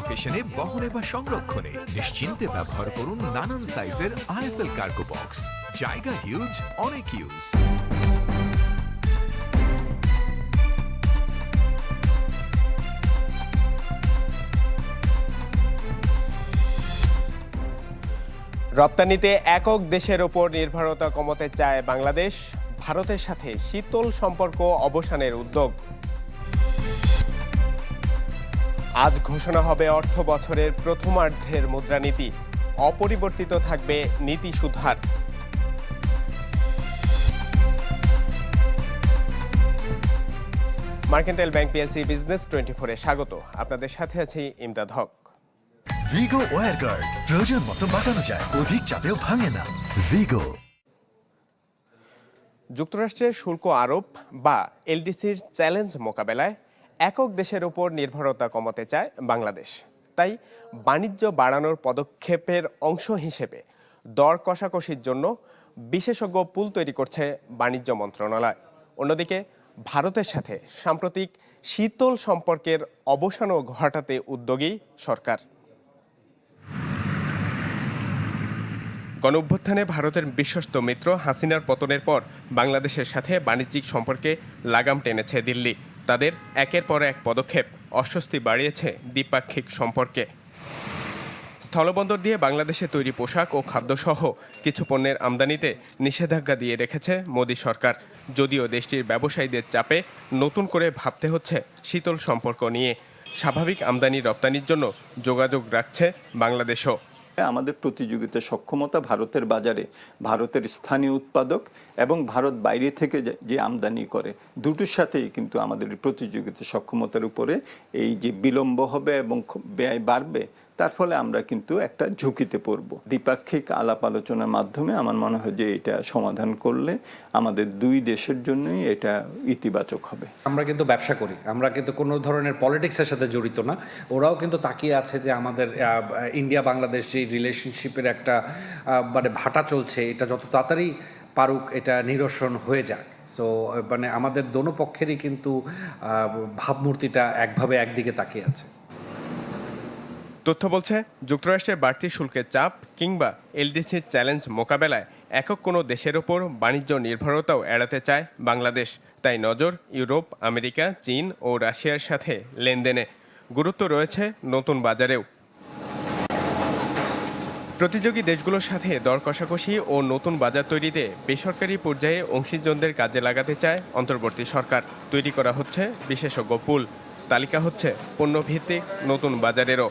অকেশনে বহনে বা সংরক্ষণে নিশ্চিন্তে ব্যবহার করুন নানান সাইজের আইএফএল কার্গো বক্স জায়গা হিউজ অনেক ইউজ রপ্তানিতে একক দেশের ওপর নির্ভরতা কমাতে চায় বাংলাদেশ। ভারতের সাথে শীতল সম্পর্ক অবসানের উদ্যোগ। আজ ঘোষণা হবে অর্থ বছরের প্রথমার্ধের মুদ্রানীতি। অপরিবর্তিত থাকবে নীতি সুধার। Mercantile bank PLC business twenty ফোরে স্বাগত। আপনাদের সাথে আছি ইমদাদ হক। ভিগো ওয়ার গার্ড প্রয়োজন মতো বাঁকানো যায় অধিক চাপেও ভাঙে না। ভিগো। যুক্তরাষ্ট্রের শুল্ক আরোপ বা এলডিসির চ্যালেঞ্জ মোকাবেলায় একক দেশের উপর নির্ভরতা কমাতে চায় বাংলাদেশ। তাই বাণিজ্য বাড়ানোর পদক্ষেপের অংশ হিসেবে দর কষাকষির জন্য বিশেষজ্ঞ পুল তৈরি করছে বাণিজ্য মন্ত্রণালয়। অন্যদিকে ভারতের সাথে সাম্প্রতিক শীতল সম্পর্কের অবসানও ঘটাতে উদ্যোগী সরকার। গণ অভ্যুত্থানে ভারতের বিশ্বস্ত মিত্র হাসিনার পতনের পর বাংলাদেশের সাথে বাণিজ্যিক সম্পর্কে লাগাম টেনেছে দিল্লি। তাদের একের পর এক পদক্ষেপ অস্বস্তি বাড়িয়েছে দ্বিপাক্ষিক সম্পর্কে। স্থলবন্দর দিয়ে বাংলাদেশে তৈরি পোশাক ও খাদ্যসহ কিছু পণ্যের আমদানিতে নিষেধাজ্ঞা দিয়ে রেখেছে মোদী সরকার। যদিও দেশটির ব্যবসায়ীদের চাপে নতুন করে ভাবতে হচ্ছে শীতল সম্পর্ক নিয়ে। স্বাভাবিক আমদানি রপ্তানির জন্য যোগাযোগ রাখছে বাংলাদেশও। আমাদের প্রতিযোগিতা সক্ষমতা ভারতের বাজারে, ভারতের স্থানীয় উৎপাদক এবং ভারত বাইরে থেকে যে- আমদানি করে, দুটোর সাথেই কিন্তু আমাদের প্রতিযোগিতা সক্ষমতার উপরে এই যে বিলম্ব হবে এবং ব্যয় বাড়বে তার ফলে আমরা কিন্তু একটা ঝুঁকিতে পড়ব। দ্বিপাক্ষিক আলাপ আলোচনার মাধ্যমে আমার মনে হয় যে এটা সমাধান করলে আমাদের দুই দেশের জন্যই এটা ইতিবাচক হবে। আমরা কিন্তু ব্যবসা করি, আমরা কিন্তু কোনো ধরনের পলিটিক্সের সাথে জড়িত না। ওরাও কিন্তু তাকিয়ে আছে যে আমাদের ইন্ডিয়া বাংলাদেশ যে রিলেশনশিপের একটা মানে ভাটা চলছে, এটা যত তাড়াতাড়ি পারুক এটা নিরসন হয়ে যাক। সো মানে আমাদের দোনো পক্ষেরই কিন্তু ভাবমূর্তিটা একভাবে একদিকে তাকিয়ে আছে। তথ্য বলছে, যুক্তরাষ্ট্রের বাড়তি শুল্কের চাপ কিংবা এলডিসির চ্যালেঞ্জ মোকাবেলায় একক কোনো দেশের ওপর বাণিজ্য নির্ভরতাও এড়াতে চায় বাংলাদেশ। তাই নজর ইউরোপ, আমেরিকা, চীন ও রাশিয়ার সাথে লেনদেনে। গুরুত্ব রয়েছে নতুন বাজারেও। প্রতিযোগী দেশগুলোর সাথে দর কষাকষি ও নতুন বাজার তৈরিতে বেসরকারি পর্যায়ে অংশীজনদের কাজে লাগাতে চায় অন্তর্বর্তী সরকার। তৈরি করা হচ্ছে বিশেষজ্ঞ পুল। তালিকা হচ্ছে পণ্যভিত্তিক নতুন বাজারেরও।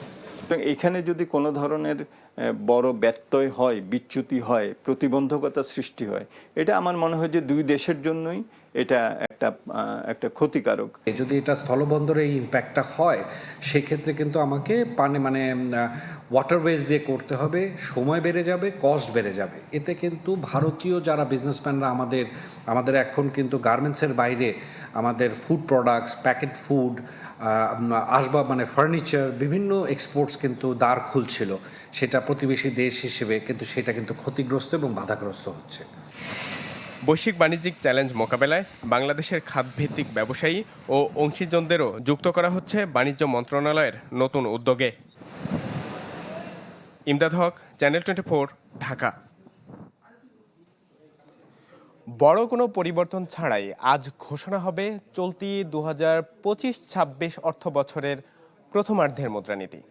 এখানে যদি কোনো ধরনের বড় ব্যত্যয় হয়, বিচ্যুতি হয়, প্রতিবন্ধকতা সৃষ্টি হয়, এটা আমার মনে হয় যে দুই দেশের জন্যই এটা একটা একটা ক্ষতিকারক। যদি এটা স্থলবন্দরে এই ইম্প্যাক্টটা হয়, সেক্ষেত্রে কিন্তু আমাকে পানি মানে ওয়াটারওয়েজ দিয়ে করতে হবে, সময় বেড়ে যাবে কস্ট বেড়ে যাবে। এতে কিন্তু ভারতীয় যারা বিজনেসম্যানরা আমাদের আমাদের এখন কিন্তু গার্মেন্টসের বাইরে আমাদের ফুড প্রোডাক্টস প্যাকেট ফুড আসবাব মানে ফার্নিচার বিভিন্ন এক্সপোর্টস কিন্তু দ্বার খুলছিল। সেটা প্রতিবেশী দেশ হিসেবে কিন্তু সেটা কিন্তু ক্ষতিগ্রস্ত এবং বাধাগ্রস্ত হচ্ছে। বৈশ্বিক বাণিজ্যিক চ্যালেঞ্জ মোকাবেলায় বাংলাদেশের খাতভিত্তিক ব্যবসায়ী ও অংশীজনদেরও যুক্ত করা হচ্ছে বাণিজ্য মন্ত্রণালয়ের নতুন উদ্যোগে। Imdad Haque, channel twenty four, Dhaka. বড় কোনো পরিবর্তন ছাড়াই আজ ঘোষণা হবে চলতি দু হাজার পঁচিশ ছাব্বিশ অর্থ বছরের প্রথমার্ধের মুদ্রানীতি।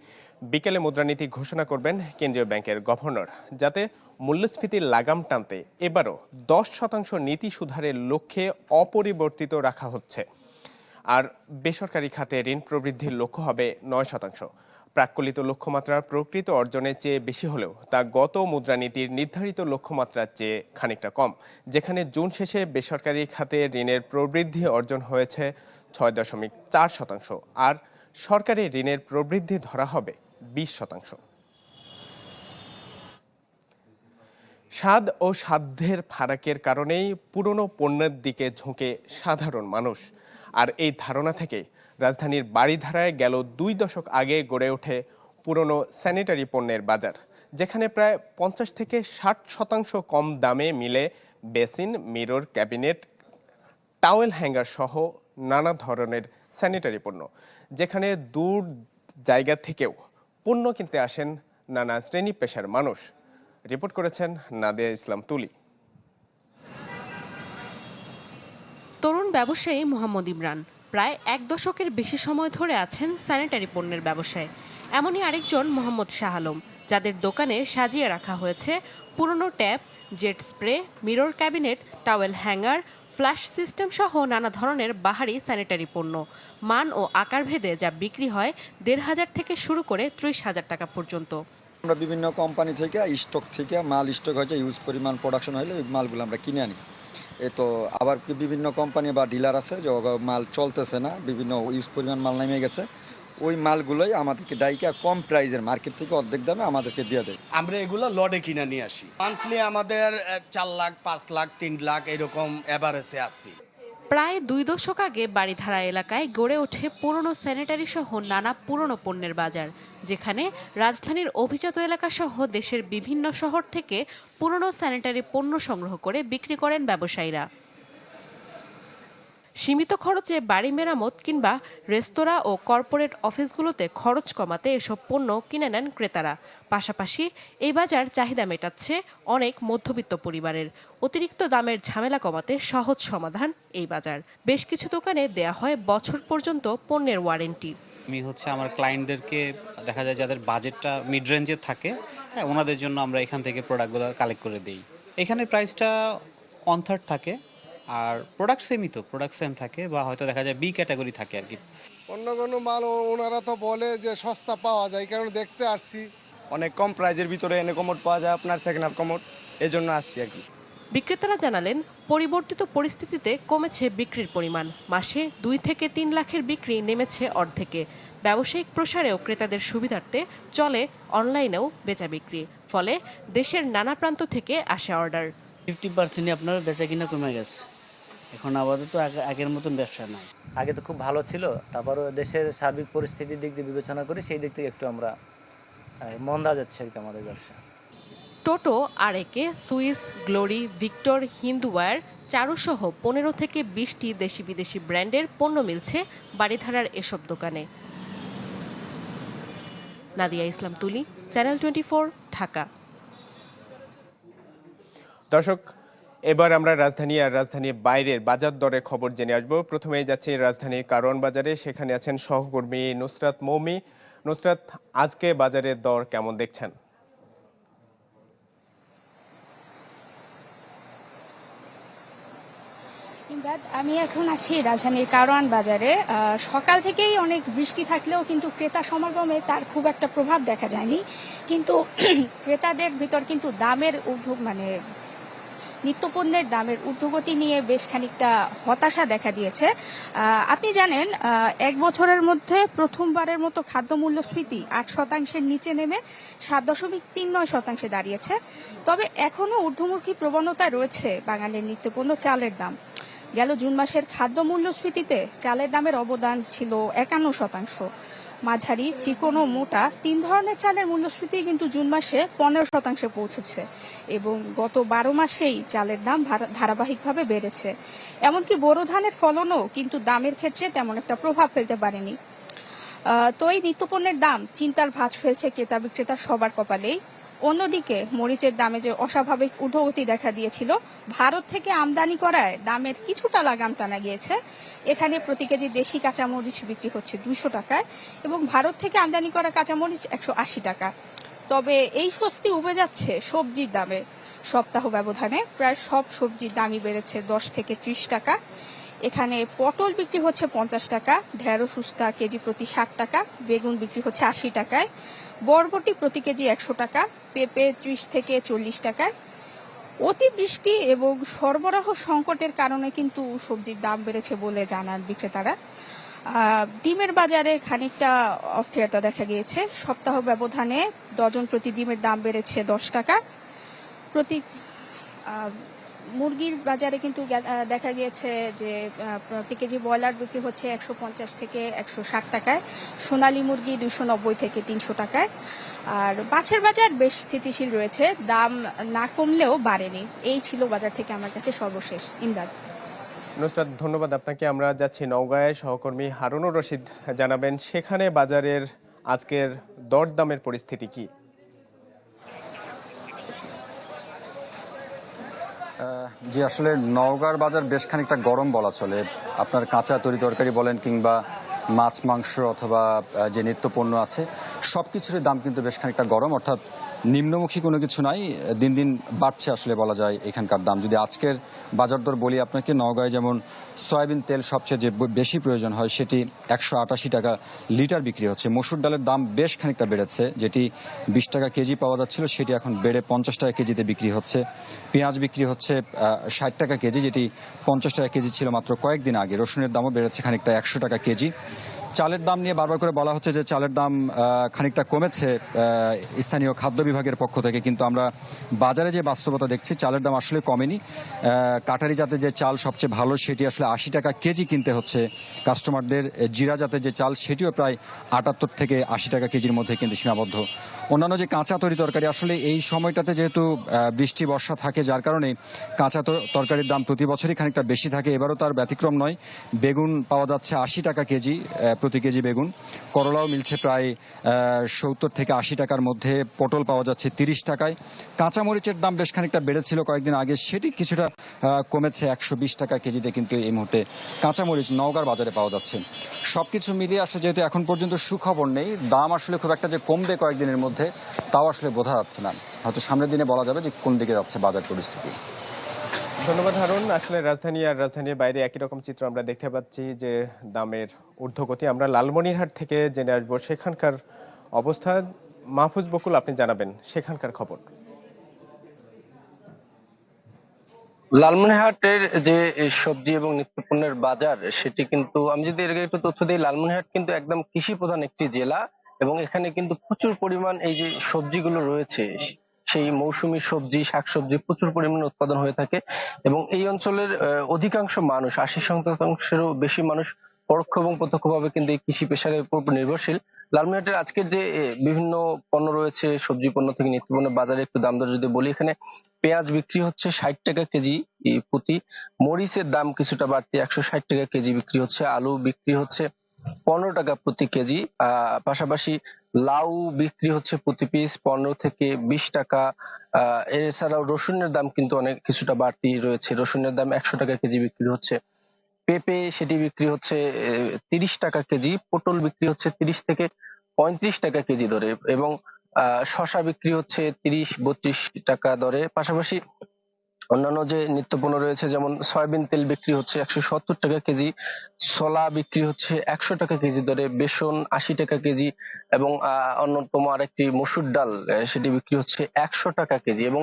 বিকেলে মুদ্রানীতি ঘোষণা করবেন কেন্দ্রীয় ব্যাংকের গভর্নর, যাতে মূল্যস্ফীতির লাগাম টানতে এবারও দশ শতাংশ নীতি সুধারের লক্ষ্যে অপরিবর্তিত রাখা হচ্ছে। আর বেসরকারি খাতে ঋণ প্রবৃদ্ধির লক্ষ্য হবে নয় শতাংশ। প্রাক্কলিত লক্ষ্যমাত্রার প্রকৃত অর্জনের চেয়ে বেশি হলেও তা গত মুদ্রানীতির নির্ধারিত লক্ষ্যমাত্রার চেয়ে খানিকটা কম, যেখানে জুন শেষে বেসরকারি খাতে ঋণের প্রবৃদ্ধি অর্জন হয়েছে ছয় দশমিক চার শতাংশ। আর সরকারি ঋণের প্রবৃদ্ধি ধরা হবে বিশ শতাংশ। স্বাদ ও সাধ্যের ফারাকের কারণেই পুরনো পণ্যের দিকে ঝুঁকে সাধারণ মানুষ। আর এই ধারণা থেকে রাজধানীর বাড়িধারায় গেল দুই দশক আগে গড়ে ওঠে পুরনো স্যানিটারি পণ্যের বাজার, যেখানে প্রায় পঞ্চাশ থেকে ষাট শতাংশ কম দামে মিলে basin, mirror, cabinet, towel hanger সহ নানা ধরনের স্যানিটারি পণ্য, যেখানে দূর জায়গা থেকেও পণ্য কিনতে আসেন নানা শ্রেণি পেশার মানুষ। রিপোর্ট করেছেন নাদিয়া ইসলাম তুলি। তরুণ ব্যবসায়ী মোহাম্মদ ইমরান প্রায় এক দশকের বেশি সময় ধরে আছেন স্যানিটারি পণ্যের ব্যবসায়। এমনই আরেকজন মোহাম্মদ শাহ আলম, যাদের দোকানে সাজিয়ে রাখা হয়েছে পুরনো tap, jet spray, mirror cabinet, towel hanger, flush system সহ নানা ধরনের বাহারি স্যানিটারি পণ্য। মান ও আকার ভেদে যা বিক্রি হয় দেড় হাজার থেকে শুরু করে ত্রিশ হাজার টাকা পর্যন্ত। আমরা বিভিন্ন কোম্পানি থেকে স্টক থেকে মাল স্টক হয়েছে ইউজ পরিমাণ প্রোডাকশন হলে ওই মালগুলো আমরা কিনে আনি। এ তো আবার কি বিভিন্ন কোম্পানি বা ডিলার আছে যে মাল চলতেছে না বিভিন্ন ইউজ পরিমাণ মাল নেমে গেছে ওই মালগুলোই আমাদেরকে ডাইকা কম প্রাইজের মার্কেট থেকে অর্ধেক দামে আমাদেরকে দিয়ে দেয়। আমরা এগুলো লডে কিনে নিয়ে আসি। মান্থলি আমাদের চার লাখ পাঁচ লাখ তিন লাখ এরকম অ্যাভারেজে আসি প্রায় দুই দশক আগে বাড়িধারা এলাকায় গড়ে ওঠে পুরনো স্যানিটারি সহ নানা পুরনো পণ্যের বাজার, যেখানে রাজধানীর অভিজাত এলাকা সহ দেশের বিভিন্ন শহর থেকে পুরনো স্যানিটারি পণ্য সংগ্রহ করে বিক্রি করেন ব্যবসায়ীরা। সীমিত খরচে বাড়ি মেরামত কিংবা রেস্তোরাঁ ও কর্পোরেট অফিসগুলোতে খরচ কমাতে এসব পণ্য কিনে নেন ক্রেতারা। পাশাপাশি এই বাজার চাহিদা মেটাচ্ছে অনেক মধ্যবিত্ত পরিবারের। অতিরিক্ত দামের ঝামেলা কমাতে সহজ সমাধান এই বাজার। বেশ কিছু দোকানে দেয়া হয় বছর পর্যন্ত পণ্যের ওয়ারেন্টি। আমি হচ্ছে আমার ক্লায়েন্টদেরকে দেখা যায় যাদের বাজেটটা মিড রেঞ্জে থাকে হ্যাঁ ওনাদের জন্য আমরা এখান থেকে প্রোডাক্টগুলো কালেক্ট করে দিই। এখানে প্রাইসটা ওয়ান থার্ড থাকে। আর প্রোডাক্ট সেমই তো প্রোডাক্ট সেম থাকে বা হয়তো দেখা যায় বি ক্যাটাগরি থাকে আর কি। অন্য কোনো মাল ওনারা তো বলে যে সস্তা পাওয়া যায় কারণ দেখতে আসছি। অনেক কম প্রাইজের ভিতরে এনে কমোড পাওয়া যায় আপনার সেকেন্ড হ্যান্ড কমোড এই জন্য আসছি আর কি। বিক্রেতারা জানালেন পরিবর্তিত পরিস্থিতিতে কমেছে বিক্রির পরিমাণ। মাসে দুই থেকে তিন লাখের বিক্রি নেমেছে অর্ধেকে। ব্যবসায়িক প্রসারেও ক্রেতাদের সুবিধার্থে চলে অনলাইনেও বেচা বিক্রি। ফলে দেশের নানা প্রান্ত থেকে আসে অর্ডার। ফিফটি পার্সেন্টই আপনার বেচা কিনা কমে গেছে। এখন আপাতত আগে- আগের মতন ব্যবসা নাই। আগে তো খুব ভালো ছিল তারপরও দেশের সার্বিক পরিস্থিতির দিক দিয়ে বিবেচনা করে সেই দিক থেকে একটু আমরা মন্দা যাচ্ছে আর কি আমাদের ব্যবসা। Toto R A K Swiss Glory Victor Hindware চারুসহ পনেরো থেকে বিশটি দেশি বিদেশি ব্র্যান্ডের পণ্য মিলছে বাড়িধারার এসব দোকানে। নাদিয়া ইসলাম তুলি চ্যানেল টোয়েন্টি ঢাকা। দর্শক এবার আমরা রাজধানী আর রাজধানীর বাইরের বাজার দরের খবর জেনে আসব। প্রথমেই যাচ্ছি রাজধানীর কারওয়ান বাজারে। সেখানে আছেন সহকর্মী নুসরাত মৌমি। নুসরাত, আজকে বাজারের দর কেমন দেখছেন? আমি এখন আছি রাজধানীর কারওয়ান বাজারে। সকাল থেকেই অনেক বৃষ্টি থাকলেও কিন্তু ক্রেতা সমাগমে তার খুব একটা প্রভাব দেখা যায়নি। কিন্তু ক্রেতাদের ভিতর কিন্তু দামের ঊর্ধ্ব মানে নিত্যপণ্যের দামের ঊর্ধ্বগতি নিয়ে বেশ খানিকটা হতাশা দেখা দিয়েছে। আপনি জানেন এক বছরের মধ্যে প্রথমবারের মতো খাদ্য মূল্যস্ফীতি আট শতাংশের নিচে নেমে সাত দশমিক তিন নয় শতাংশে দাঁড়িয়েছে। তবে এখনও ঊর্ধ্বমুখী প্রবণতা রয়েছে বাঙালির নিত্যপণ্য চালের দাম। গেল জুন মাসের খাদ্য মূল্যস্ফীতিতে চালের দামের অবদান ছিল একান্ন শতাংশ। মাঝারি চিকন ও মোটা তিন ধরনের চালের মূল্যস্ফীতি কিন্তু জুন মাসে পনেরো শতাংশে পৌঁছেছে এবং গত বারো মাসেই চালের দাম ধারাবাহিকভাবে বেড়েছে। এমনকি বোরো ধানের ফলনও কিন্তু দামের ক্ষেত্রে তেমন একটা প্রভাব ফেলতে পারেনি। তো এই নিত্যপণ্যের দাম চিন্তার ভাঁজ ফেলছে ক্রেতা বিক্রেতা সবার কপালেই। অন্যদিকে মরিচের দামে যে অস্বাভাবিক ঊর্ধ্বগতি দেখা দিয়েছিল, ভারত থেকে আমদানি করায় দামের কিছুটা লাগাম টানা গিয়েছে। এখানে প্রতি কেজি দেশি কাঁচামরিচ বিক্রি হচ্ছে দুইশো টাকায় এবং ভারত থেকে আমদানি করা কাঁচামরিচ একশো আশি টাকা। তবে এই স্বস্তি উবে যাচ্ছে সবজির দামে। সপ্তাহ ব্যবধানে প্রায় সব সবজির দামই বেড়েছে দশ থেকে ত্রিশ টাকা। এখানে পটল বিক্রি হচ্ছে পঞ্চাশ টাকা ঢেঁড়স উস্তা কেজি প্রতি ষাট টাকা, বেগুন বিক্রি হচ্ছে আশি টাকায়। বরবটি প্রতি কেজি একশো টাকা, পেঁপে ত্রিশ থেকে চল্লিশ টাকায় অতিবৃষ্টি এবং সরবরাহ সংকটের কারণে কিন্তু সবজির দাম বেড়েছে বলে জানান বিক্রেতারা। ডিমের বাজারে খানিকটা অস্থিরতা দেখা গিয়েছে। সপ্তাহ ব্যবধানে ডজন প্রতি ডিমের দাম বেড়েছে দশ টাকা। প্রতি মুরগির বাজারে কিন্তু দেখা গিয়েছে যে প্রতি কেজি ব্রয়লার বিক্রি হচ্ছে একশো পঞ্চাশ থেকে একশো ষাট টাকায়, সোনালী মুরগি দুশো নব্বই থেকে তিনশো টাকায়। আর মাছের বাজার বেশ স্থিতিশীল রয়েছে, দাম না কমলেও বাড়েনি। এই ছিল বাজার থেকে আমার কাছে সর্বশেষ ইমদাদ নুসরাত, ধন্যবাদ আপনাকে। আমরা যাচ্ছি নওগাঁয়, সহকর্মী হারুনুর রশিদ জানাবেন, সেখানে বাজারের আজকের দরদামের পরিস্থিতি কি? জি, আসলে নওগাঁর বাজার বেশ খানিকটা গরম বলা চলে। আপনার কাঁচা তরি তরকারি বলেন কিংবা মাছ, মাংস অথবা যে নিত্য পণ্য আছে সব কিছুরই দাম কিন্তু বেশ খানিকটা গরম। অর্থাৎ নিম্নমুখী কোনো কিছু নাই, দিন দিন বাড়ছে আসলে বলা যায় এখানকার দাম। যদি আজকের বাজার দর বলি আপনাকে, নওগাঁয় যেমন সয়াবিন তেল সবচেয়ে যে বেশি প্রয়োজন হয়, সেটি একশো আটাশি টাকা লিটার বিক্রি হচ্ছে। মসুর ডালের দাম বেশ খানিকটা বেড়েছে, যেটি বিশ টাকা কেজি পাওয়া যাচ্ছিল, সেটি এখন বেড়ে পঞ্চাশ টাকা কেজিতে বিক্রি হচ্ছে। পেঁয়াজ বিক্রি হচ্ছে ষাট টাকা কেজি, যেটি পঞ্চাশ টাকা কেজি ছিল মাত্র কয়েকদিন আগে। রসুনের দামও বেড়েছে খানিকটা একশো টাকা কেজি। চালের দাম নিয়ে বারবার করে বলা হচ্ছে যে চালের দাম খানিকটা কমেছে স্থানীয় খাদ্য বিভাগের পক্ষ থেকে। কিন্তু আমরা বাজারে যে বাস্তবতা দেখছি, চালের দাম আসলে কমেনি। কাটারি জাতের যে চাল সবচেয়ে ভালো, সেটি আসলে আশি টাকা কেজি কিনতে হচ্ছে। কাস্টমারদের জিরা জাতের যে চাল, সেটিও প্রায় আটাত্তর থেকে আশি টাকা কেজির মধ্যে কিন্তু সীমাবদ্ধ। অন্যান্য যে কাঁচা তরি তরকারি, আসলে এই সময়টাতে যেহেতু বৃষ্টি, বর্ষা থাকে, যার কারণে কাঁচা তর- তরকারির দাম প্রতি বছরই খানিকটা বেশি থাকে। এবারও তার ব্যতিক্রম নয়। বেগুন পাওয়া যাচ্ছে আশি টাকা কেজি প্রতি কেজি বেগুন, করলাও মিলছে প্রায় সত্তর থেকে আশি টাকার মধ্যে। পটল পাওয়া যাচ্ছে তিরিশ টাকায়। কাঁচামরিচের দাম বেশ খানিকটা বেড়েছিল কয়েকদিন আগে। সেটি কিছুটা কমেছে একশো বিশ টাকা কেজিতে কিন্তু এই মুহূর্তে কাঁচামরিচ নওগাঁর বাজারে পাওয়া যাচ্ছে। সবকিছু মিলিয়ে আসলে যেহেতু এখন পর্যন্ত সুখবর নেই, দাম আসলে খুব একটা যে কমবে কয়েকদিনের মধ্যে, তাও আসলে বোঝা যাচ্ছে না। হয়তো সামনের দিনে বলা যাবে যে কোন দিকে যাচ্ছে বাজার পরিস্থিতি। ধন্যবাদ, হারুন। আসলে রাজধানী আর রাজধানীর বাইরে একই রকম চিত্র আমরা দেখতে পাচ্ছি যে দামের ঊর্ধ্বগতি। আমরা লালমনিরহাট থেকে জেনে আসব সেখানকার অবস্থা। মাহফুজ বকুল, আপনি জানাবেন সেখানকার খবর। লালমনিরহাটের যে সবজি এবং নিত্যপণ্যের বাজার, সেটি কিন্তু আমি যদি এর একটু তথ্য দিই, লালমনিরহাট কিন্তু একদম কৃষি প্রধান একটি জেলা এবং এখানে কিন্তু প্রচুর পরিমাণ এই যে সবজিগুলো রয়েছে। সেই মৌসুমী সবজি, শাকসবজি প্রচুর পরিমাণে উৎপাদন হয়ে থাকে এবং এই অঞ্চলের অধিকাংশ মানুষ আশি শতাংশেরও বেশি মানুষ পরোক্ষ এবং প্রত্যক্ষভাবে কিন্তু এই কৃষি পেশার উপর নির্ভরশীল। লালমনিরহাটের আজকের যে বিভিন্ন পণ্য রয়েছে, সবজি পণ্য থেকে নিত্য পণ্য বাজারে একটু দাম দর যদি বলি, এখানে পেঁয়াজ বিক্রি হচ্ছে ষাট টাকা কেজি প্রতি। মরিচের দাম কিছুটা বাড়তি, একশো ষাট টাকা কেজি বিক্রি হচ্ছে, আলু বিক্রি হচ্ছে পনেরো টাকা প্রতি কেজি পাশাপাশি লাউ বিক্রি হচ্ছে প্রতি পিস পনেরো থেকে বিশ টাকা। এছাড়াও রসুনের দাম কিন্তু অনেক কিছুটা বাড়তি রয়েছে। রসুনের দাম একশো টাকা কেজি বিক্রি হচ্ছে। পেঁপে সেটি বিক্রি হচ্ছে তিরিশ টাকা কেজি, পটল বিক্রি হচ্ছে তিরিশ থেকে পঁয়ত্রিশ টাকা কেজি দরে এবং শসা বিক্রি হচ্ছে তিরিশ, বত্রিশ টাকা দরে। পাশাপাশি অন্যান্য যে নিত্যপণ্য রয়েছে, যেমন সয়াবিন তেল বিক্রি হচ্ছে একশো সত্তর টাকা কেজি, ছোলা বিক্রি হচ্ছে একশো টাকা কেজি দরে, বেসন আশি টাকা কেজি এবং অন্যতম আরেকটি মসুর ডাল সেটি বিক্রি হচ্ছে একশো টাকা কেজি এবং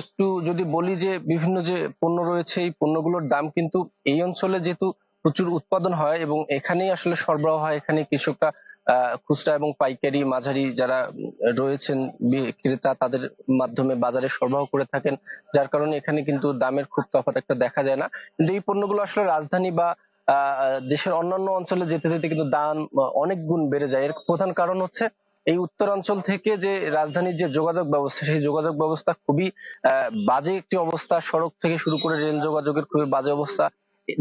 একটু যদি বলি যে বিভিন্ন যে পণ্য রয়েছে, এই পণ্যগুলোর দাম কিন্তু এই অঞ্চলে যেহেতু প্রচুর উৎপাদন হয় এবং এখানেই আসলে সরবরাহ হয়, এখানে কৃষকরা খুচরা এবং পাইকারি মাঝারি যারা রয়েছেন বি- ক্রেতা তাদের মাধ্যমে বাজারে সরবরাহ করে থাকেন, যার কারণে এখানে কিন্তু দামের খুব তফাৎ একটা দেখা যায় না। কিন্তু এই পণ্যগুলো আসলে রাজধানী বা দেশের অন্যান্য অঞ্চলে যেতে যেতে কিন্তু দাম অনেক গুণ বেড়ে যায়। এর প্রধান কারণ হচ্ছে এই উত্তরাঞ্চল থেকে যে রাজধানীর যে যোগাযোগ ব্যবস্থা, সেই যোগাযোগ ব্যবস্থা খুবই বাজে একটি অবস্থা। সড়ক থেকে শুরু করে রেল যোগাযোগের খুবই বাজে অবস্থা।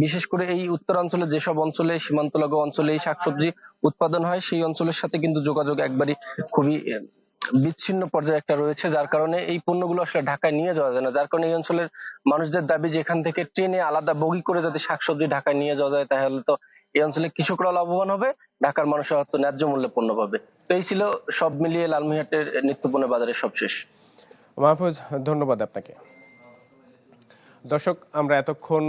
বিশেষ করে এই উত্তরাঞ্চলে যেসব অঞ্চলে সীমান্ত লাগো অঞ্চলে এই শাকসবজি উৎপাদন হয়, সেই অঞ্চলের সাথে কিন্তু যোগাযোগ একবারই খুবই বিচ্ছিন্ন পর্যায়ে একটা রয়েছে, যার কারণে এই পণ্যগুলো আসলে ঢাকায় নিয়ে যাওয়া যায় না। যার কারণে এই অঞ্চলের মানুষদের দাবি যে এখান থেকে ট্রেনে আলাদা বগি করে যদি শাকসবজি ঢাকায় নিয়ে যাওয়া যায়, তাহলে তো এই অঞ্চলে কৃষকরা লাভবান হবে, ঢাকার মানুষের হয়তো ন্যায্য মূল্যে পণ্য পাবে। তো এই ছিল সব মিলিয়ে লালমিহাটের নিত্যপণ্য বাজারের সবশেষ। মাহফুজ, ধন্যবাদ আপনাকে। দর্শক, আমরা এতক্ষণ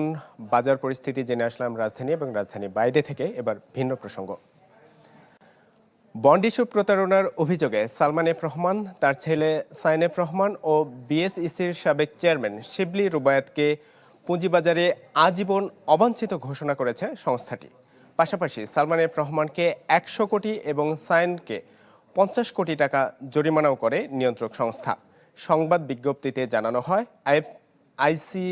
বাজার পরিস্থিতি জেনে আসলাম রাজধানী এবং রাজধানীর বাইরে থেকে। এবার ভিন্ন প্রসঙ্গ। বন্ড ইস্যু প্রতারণার অভিযোগে সালমান এফ রহমান, তার ছেলে সাইন এফ রহমান ও বিএসইসির সাবেক চেয়ারম্যান শিবলি রুবায়াতকে পুঁজিবাজারে আজীবন অবাঞ্ছিত ঘোষণা করেছে সংস্থাটি। পাশাপাশি সালমান এফ রহমানকে একশো কোটি এবং সাইনকে পঞ্চাশ কোটি টাকা জরিমানাও করে নিয়ন্ত্রক সংস্থা। সংবাদ বিজ্ঞপ্তিতে জানানো হয়, IFIC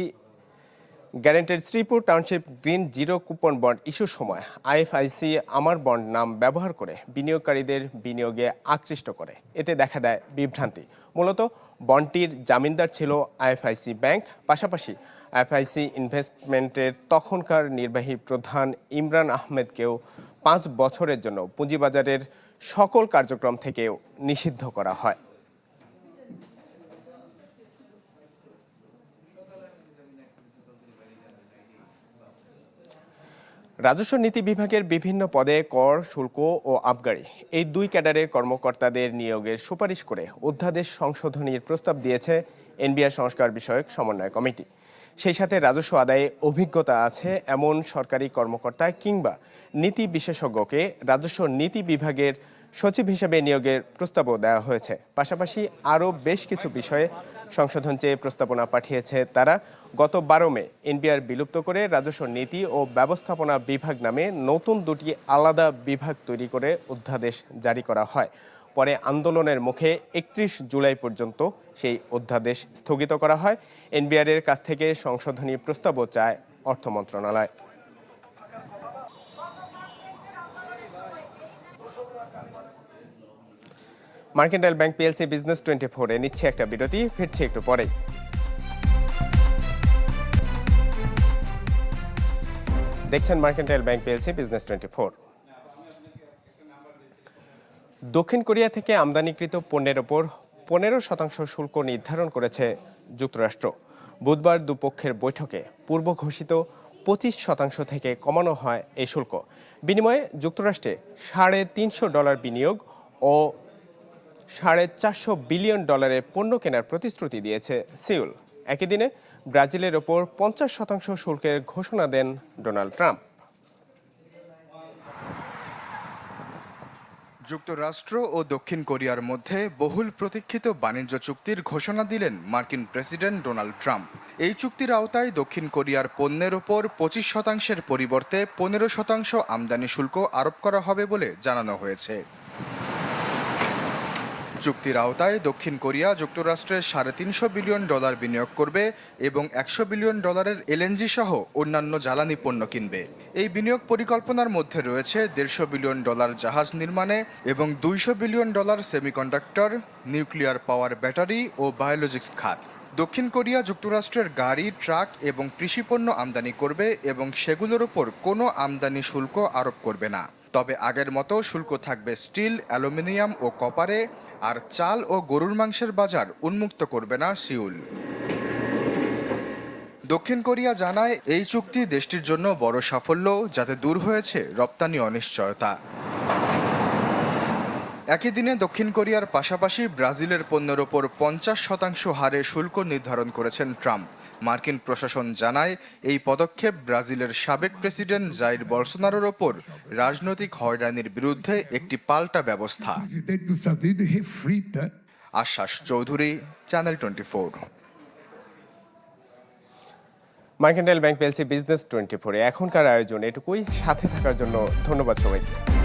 guaranteed Sreepur township green zero coupon bond ইস্যুর সময় আইএফআইসি আমার বন্ড নাম ব্যবহার করে বিনিয়োগকারীদের বিনিয়োগে আকৃষ্ট করে। এতে দেখা দেয় বিভ্রান্তি। মূলত বন্ডটির জামিনদার ছিল আইএফআইসি ব্যাংক। পাশাপাশি আইএফআইসি ইনভেস্টমেন্টের তখনকার নির্বাহী প্রধান ইমরান আহমেদকেও পাঁচ বছরের জন্য পুঁজিবাজারের সকল কার্যক্রম থেকেও নিষিদ্ধ করা হয়। রাজস্ব নীতি বিভাগের বিভিন্ন পদে কর, শুল্ক ও আবগারি এই দুই ক্যাডারের কর্মকর্তাদের নিয়োগের সুপারিশ করে অধ্যাদেশ সংশোধনীর প্রস্তাব দিয়েছে এনবিআর সংস্কার বিষয়ক সমন্বয় কমিটি। সেই সাথে রাজস্ব আদায়ে অভিজ্ঞতা আছে এমন সরকারি কর্মকর্তা কিংবা নীতি বিশেষজ্ঞকে রাজস্ব নীতি বিভাগের সচিব হিসেবে নিয়োগের প্রস্তাবও দেওয়া হয়েছে। পাশাপাশি আরও বেশ কিছু বিষয়ে সংশোধন চেয়ে প্রস্তাবনা পাঠিয়েছে তারা, গত বারো মে এনবিআর বিলুপ্ত করে রাজস্ব নীতি ও ব্যবস্থাপনা বিভাগ নামে নতুন দুটি আলাদা বিভাগ তৈরি করে অধ্যাদেশ জারি করা হয়। পরে আন্দোলনের মুখে একত্রিশ জুলাই পর্যন্ত সেই অধ্যাদেশ স্থগিত করা হয়। এনবিআর এর কাছ থেকে সংশোধনী প্রস্তাবও চায় অর্থ মন্ত্রণালয়। Mercantile bank PLC business twenty ফোরে নিচ্ছে একটা বিরতি, ফিরছি একটু পরেই। দেখছেন mercantile bank PLC business twenty four. দক্ষিণ কোরিয়া থেকে আমদানিকৃত পণ্যের ওপর পনেরো শতাংশ শুল্ক নির্ধারণ করেছে যুক্তরাষ্ট্র। বুধবার দুপক্ষের বৈঠকে পূর্ব ঘোষিত পঁচিশ শতাংশ থেকে কমানো হয় এই শুল্ক। বিনিময়ে যুক্তরাষ্ট্রে সাড়ে তিনশো ডলার বিনিয়োগ ও সাড়ে চারশো বিলিয়ন ডলারের পণ্য কেনার প্রতিশ্রুতি দিয়েছে সিউল। একই দিনে ব্রাজিলের ওপর পঞ্চাশ শতাংশ শুল্কের ঘোষণা দেন ডোনাল্ড ট্রাম্প। যুক্তরাষ্ট্র ও দক্ষিণ কোরিয়ার মধ্যে বহুল প্রতীক্ষিত বাণিজ্য চুক্তির ঘোষণা দিলেন মার্কিন প্রেসিডেন্ট ডোনাল্ড ট্রাম্প। এই চুক্তির আওতায় দক্ষিণ কোরিয়ার পণ্যের ওপর পঁচিশ শতাংশের পরিবর্তে পনেরো শতাংশ আমদানি শুল্ক আরোপ করা হবে বলে জানানো হয়েছে। চুক্তির আওতায় দক্ষিণ কোরিয়া যুক্তরাষ্ট্রের সাড়ে তিনশো বিলিয়ন ডলার বিনিয়োগ করবে এবং একশো বিলিয়ন ডলারের এলএনজি সহ অন্যান্য জ্বালানি পণ্য কিনবে। এই বিনিয়োগ পরিকল্পনার মধ্যে রয়েছে দেড়শো বিলিয়ন ডলার জাহাজ নির্মাণে এবং দুইশো billion dollar semiconductor, nuclear power battery ও বায়োলজিক্স খাত। দক্ষিণ কোরিয়া যুক্তরাষ্ট্রের গাড়ি, ট্রাক এবং কৃষিপণ্য আমদানি করবে এবং সেগুলোর উপর কোনো আমদানি শুল্ক আরোপ করবে না। তবে আগের মতো শুল্ক থাকবে স্টিল, অ্যালুমিনিয়াম ও কপারে আর চাল ও গরুর মাংসের বাজার উন্মুক্ত করবে না সিউল। দক্ষিণ কোরিয়া জানায়, এই চুক্তি দেশটির জন্য বড় সাফল্য, যাতে দূর হয়েছে রপ্তানি অনিশ্চয়তা। একই দিনে দক্ষিণ কোরিয়ার পাশাপাশি ব্রাজিলের পণ্যের ওপর পঞ্চাশ শতাংশ হারে শুল্ক নির্ধারণ করেছেন ট্রাম্প। মার্কিন প্রশাসন জানায় এই পদক্ষেপ ব্রাজিলের সাবেক প্রেসিডেন্ট জাইর বলসোনারোর ওপর রাজনৈতিক হয়রানির বিরুদ্ধে একটি পাল্টা ব্যবস্থা। আশ্বাস Chowdhury channel twenty four mercantile bank PLC business twenty ফোরে এখনকার আয়োজন এটুকুই। সাথে থাকার জন্য ধন্যবাদ সবাইকে।